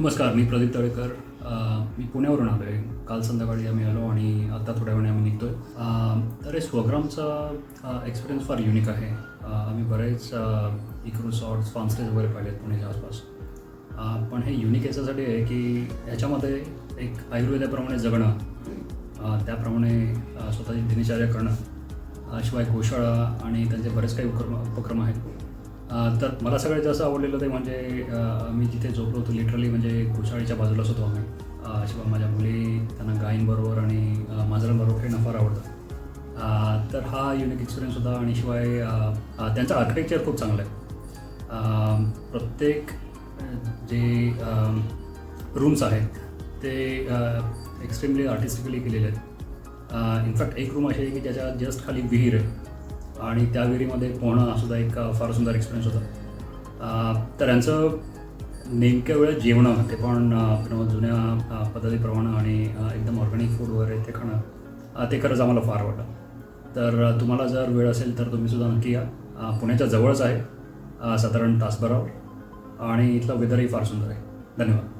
नमस्कार मी प्रदीप तळेकर. मी पुण्यावरून आलो आहे. काल संध्याकाळी आम्ही आलो आणि आता थोड्या वेळाने आम्ही निघतो आहे तर हे स्वग्रामचा एक्सपिरियन्स फार युनिक आहे. आम्ही बरेच एक रिसॉर्ट्स फार्मस्टेज वगैरे पाहिलेत पुण्याच्या आसपास. पण हे युनिक याच्यासाठी आहे की याच्यामध्ये एक आयुर्वेदाप्रमाणे जगणं त्याप्रमाणे स्वतःची दिनचर्या करणं शिवाय गोशाळा आणि त्यांचे बरेच काही उपक्रम उपक्रम आहेत. तर मला सगळ्यात जास्त आवडलेलं ते म्हणजे मी जिथे झोपलो होतो लिटरली म्हणजे घुसाळीच्या बाजूलाच होतो आम्ही. शिवाय माझ्या मुली त्यांना गायींबरोबर आणि अ, मांजरांबरोबर खेळणं फार आवडतं. तर हा युनिक एक्सपिरियन्स होता आणि शिवाय त्यांचं आर्किटेक्चर खूप चांगलं आहे. प्रत्येक जे रूम्स आहेत ते एक्स्ट्रीमली आर्टिस्टिकली केलेले आहेत. इनफॅक्ट एक रूम अशी आहे की ज्याच्या जस्ट खाली विहीर आहे. आणि त्या विहिरीमध्ये पोहणं हा सुद्धा एक फार सुंदर एक्सपिरियन्स होता. तर यांचं नेमक्या वेळेत जेवणं ते पण आपण जुन्या पद्धतीप्रमाणे आणि एकदम ऑर्गॅनिक फूड वगैरे ते खाणं ते खरंच आम्हाला फार आवडलं. तर तुम्हाला जर वेळ असेल तर तुम्ही सुद्धा नक्की या. पुण्याच्या जवळच आहे साधारण तासभरावर. आणि इथलं वेदरही फार सुंदर आहे. धन्यवाद.